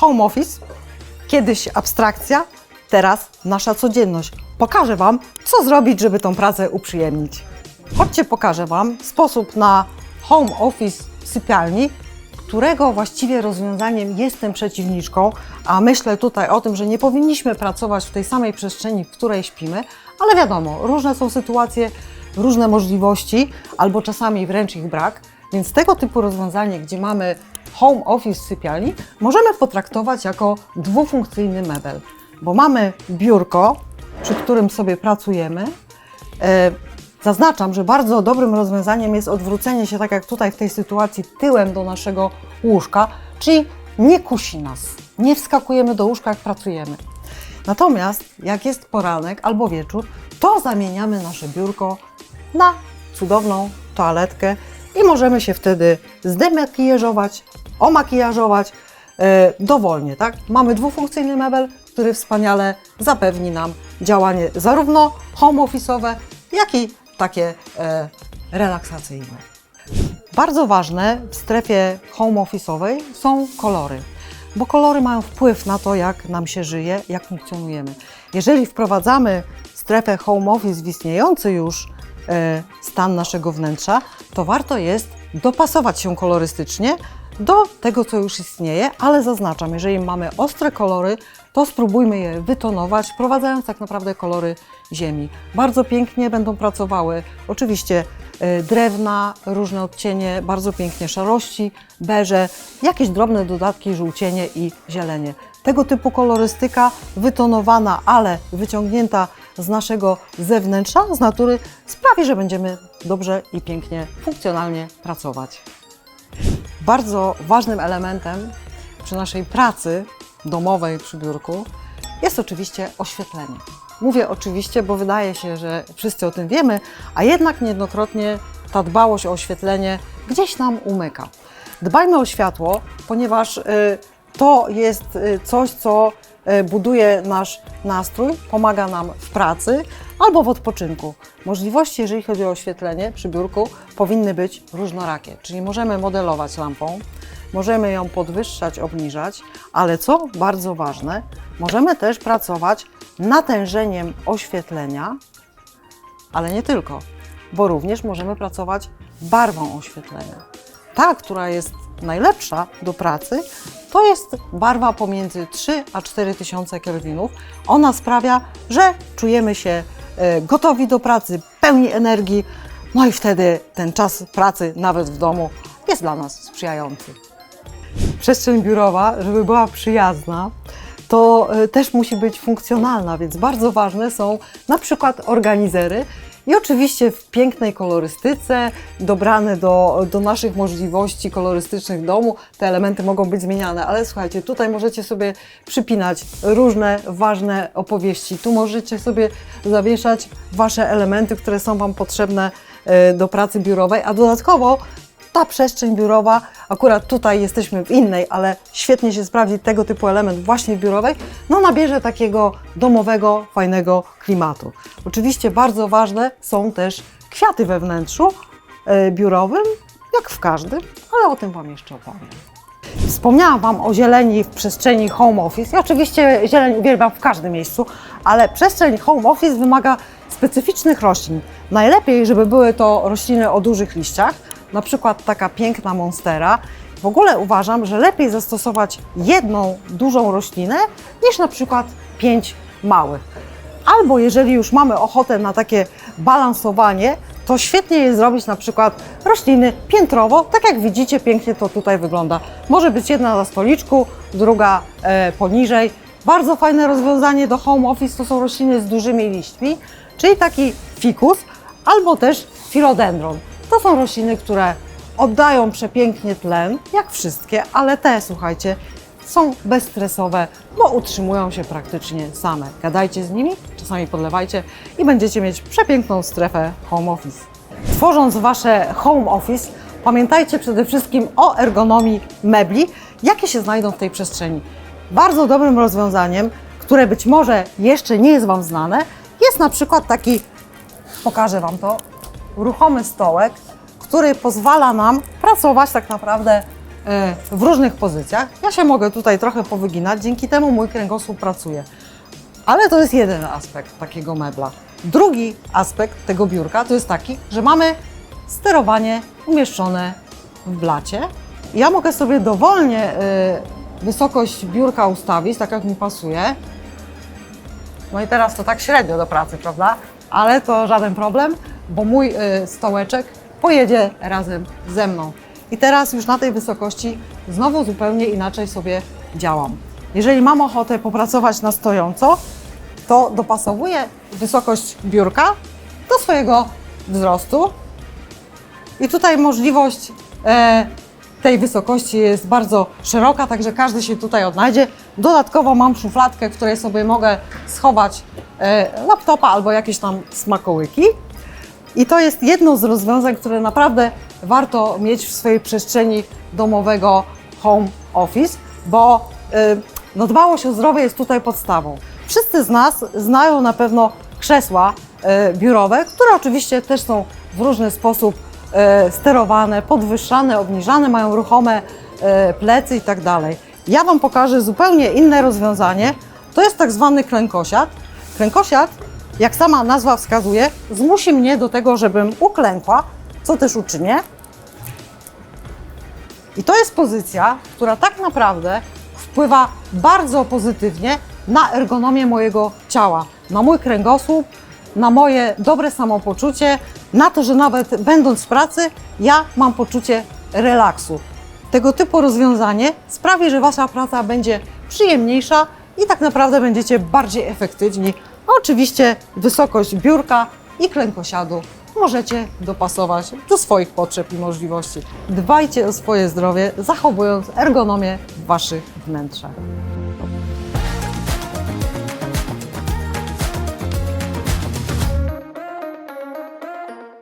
home office, kiedyś abstrakcja, teraz nasza codzienność. Pokażę Wam, co zrobić, żeby tą pracę uprzyjemnić. Chodźcie, pokażę Wam sposób na home office w sypialni, którego właściwie rozwiązaniem jestem przeciwniczką, a myślę tutaj o tym, że nie powinniśmy pracować w tej samej przestrzeni, w której śpimy, ale wiadomo, różne są sytuacje, różne możliwości, albo czasami wręcz ich brak, więc tego typu rozwiązanie, gdzie mamy home office sypialni, możemy potraktować jako dwufunkcyjny mebel, bo mamy biurko, przy którym sobie pracujemy, E, Zaznaczam, że bardzo dobrym rozwiązaniem jest odwrócenie się, tak jak tutaj w tej sytuacji, tyłem do naszego łóżka, czyli nie kusi nas, nie wskakujemy do łóżka, jak pracujemy. Natomiast jak jest poranek albo wieczór, to zamieniamy nasze biurko na cudowną toaletkę i możemy się wtedy zdemakijażować, omakijażować e, dowolnie, tak? Mamy dwufunkcyjny mebel, który wspaniale zapewni nam działanie zarówno home office'owe, jak i takie e, relaksacyjne. Bardzo ważne w strefie home office'owej są kolory, bo kolory mają wpływ na to, jak nam się żyje, jak funkcjonujemy. Jeżeli wprowadzamy strefę home office w istniejący już e, stan naszego wnętrza, to warto jest dopasować się kolorystycznie do tego, co już istnieje, ale zaznaczam, jeżeli mamy ostre kolory, to spróbujmy je wytonować, wprowadzając tak naprawdę kolory ziemi. Bardzo pięknie będą pracowały oczywiście e, drewna, różne odcienie, bardzo pięknie szarości, beże, jakieś drobne dodatki, żółcienie i zielenie. Tego typu kolorystyka wytonowana, ale wyciągnięta z naszego zewnętrza, z natury, sprawi, że będziemy dobrze i pięknie, funkcjonalnie pracować. Bardzo ważnym elementem przy naszej pracy domowej przy biurku jest oczywiście oświetlenie. Mówię oczywiście, bo wydaje się, że wszyscy o tym wiemy, a jednak niejednokrotnie ta dbałość o oświetlenie gdzieś nam umyka. Dbajmy o światło, ponieważ y, to jest y, coś, co y, buduje nasz nastrój, pomaga nam w pracy albo w odpoczynku. Możliwości, jeżeli chodzi o oświetlenie przy biurku, powinny być różnorakie, czyli możemy modelować lampą, możemy ją podwyższać, obniżać, ale co bardzo ważne, możemy też pracować natężeniem oświetlenia, ale nie tylko, bo również możemy pracować barwą oświetlenia. Ta, która jest najlepsza do pracy, to jest barwa pomiędzy 3 a 4 tysiące kelwinów. Ona sprawia, że czujemy się gotowi do pracy, pełni energii, no i wtedy ten czas pracy, nawet w domu, jest dla nas sprzyjający. Przestrzeń biurowa, żeby była przyjazna, to e, też musi być funkcjonalna, więc bardzo ważne są na przykład organizery i oczywiście w pięknej kolorystyce, dobrane do, do naszych możliwości kolorystycznych domu, te elementy mogą być zmieniane, ale słuchajcie, tutaj możecie sobie przypinać różne ważne opowieści, tu możecie sobie zawieszać Wasze elementy, które są Wam potrzebne e, do pracy biurowej, a dodatkowo ta przestrzeń biurowa, akurat tutaj jesteśmy w innej, ale świetnie się sprawdzi tego typu element właśnie biurowej, no nabierze takiego domowego, fajnego klimatu. Oczywiście bardzo ważne są też kwiaty we wnętrzu e, biurowym, jak w każdym, ale o tym Wam jeszcze opowiem. Wspomniałam Wam o zieleni w przestrzeni home office. Ja oczywiście zieleń uwielbiam w każdym miejscu, ale przestrzeń home office wymaga specyficznych roślin. Najlepiej, żeby były to rośliny o dużych liściach, na przykład taka piękna monstera. W ogóle uważam, że lepiej zastosować jedną dużą roślinę niż na przykład pięć małych. Albo jeżeli już mamy ochotę na takie balansowanie, to świetnie jest zrobić na przykład rośliny piętrowo, tak jak widzicie, pięknie to tutaj wygląda. Może być jedna na stoliczku, druga e, poniżej. Bardzo fajne rozwiązanie do home office to są rośliny z dużymi liśćmi, czyli taki fikus albo też philodendron. To są rośliny, które oddają przepięknie tlen, jak wszystkie, ale te, słuchajcie, są bezstresowe, bo utrzymują się praktycznie same. Gadajcie z nimi, czasami podlewajcie i będziecie mieć przepiękną strefę home office. Tworząc Wasze home office, pamiętajcie przede wszystkim o ergonomii mebli, jakie się znajdą w tej przestrzeni. Bardzo dobrym rozwiązaniem, które być może jeszcze nie jest Wam znane, jest na przykład taki, pokażę Wam to, ruchomy stołek, który pozwala nam pracować tak naprawdę e, w różnych pozycjach. Ja się mogę tutaj trochę powyginać, dzięki temu mój kręgosłup pracuje. Ale to jest jeden aspekt takiego mebla. Drugi aspekt tego biurka to jest taki, że mamy sterowanie umieszczone w blacie. Ja mogę sobie dowolnie y, wysokość biurka ustawić, tak jak mi pasuje. No i teraz to tak średnio do pracy, prawda? Ale to żaden problem, bo mój y, stołeczek pojedzie razem ze mną. I teraz już na tej wysokości znowu zupełnie inaczej sobie działam. Jeżeli mam ochotę popracować na stojąco, to dopasowuję wysokość biurka do swojego wzrostu. I tutaj możliwość e, tej wysokości jest bardzo szeroka, także każdy się tutaj odnajdzie. Dodatkowo mam szufladkę, w której sobie mogę schować e, laptopa albo jakieś tam smakołyki. I to jest jedno z rozwiązań, które naprawdę warto mieć w swojej przestrzeni domowego home office, bo y, no, dbałość o zdrowie jest tutaj podstawą. Wszyscy z nas znają na pewno krzesła y, biurowe, które oczywiście też są w różny sposób sterowane, podwyższane, obniżane, mają ruchome y, plecy i tak dalej. Ja Wam pokażę zupełnie inne rozwiązanie. To jest tak zwany klękosiad. Klękosiad jak sama nazwa wskazuje, zmusi mnie do tego, żebym uklękła, co też uczynię. I to jest pozycja, która tak naprawdę wpływa bardzo pozytywnie na ergonomię mojego ciała, na mój kręgosłup, na moje dobre samopoczucie, na to, że nawet będąc w pracy, ja mam poczucie relaksu. Tego typu rozwiązanie sprawi, że Wasza praca będzie przyjemniejsza i tak naprawdę będziecie bardziej efektywni. A oczywiście wysokość biurka i klękosiadu możecie dopasować do swoich potrzeb i możliwości. Dbajcie o swoje zdrowie, zachowując ergonomię w Waszych wnętrzach.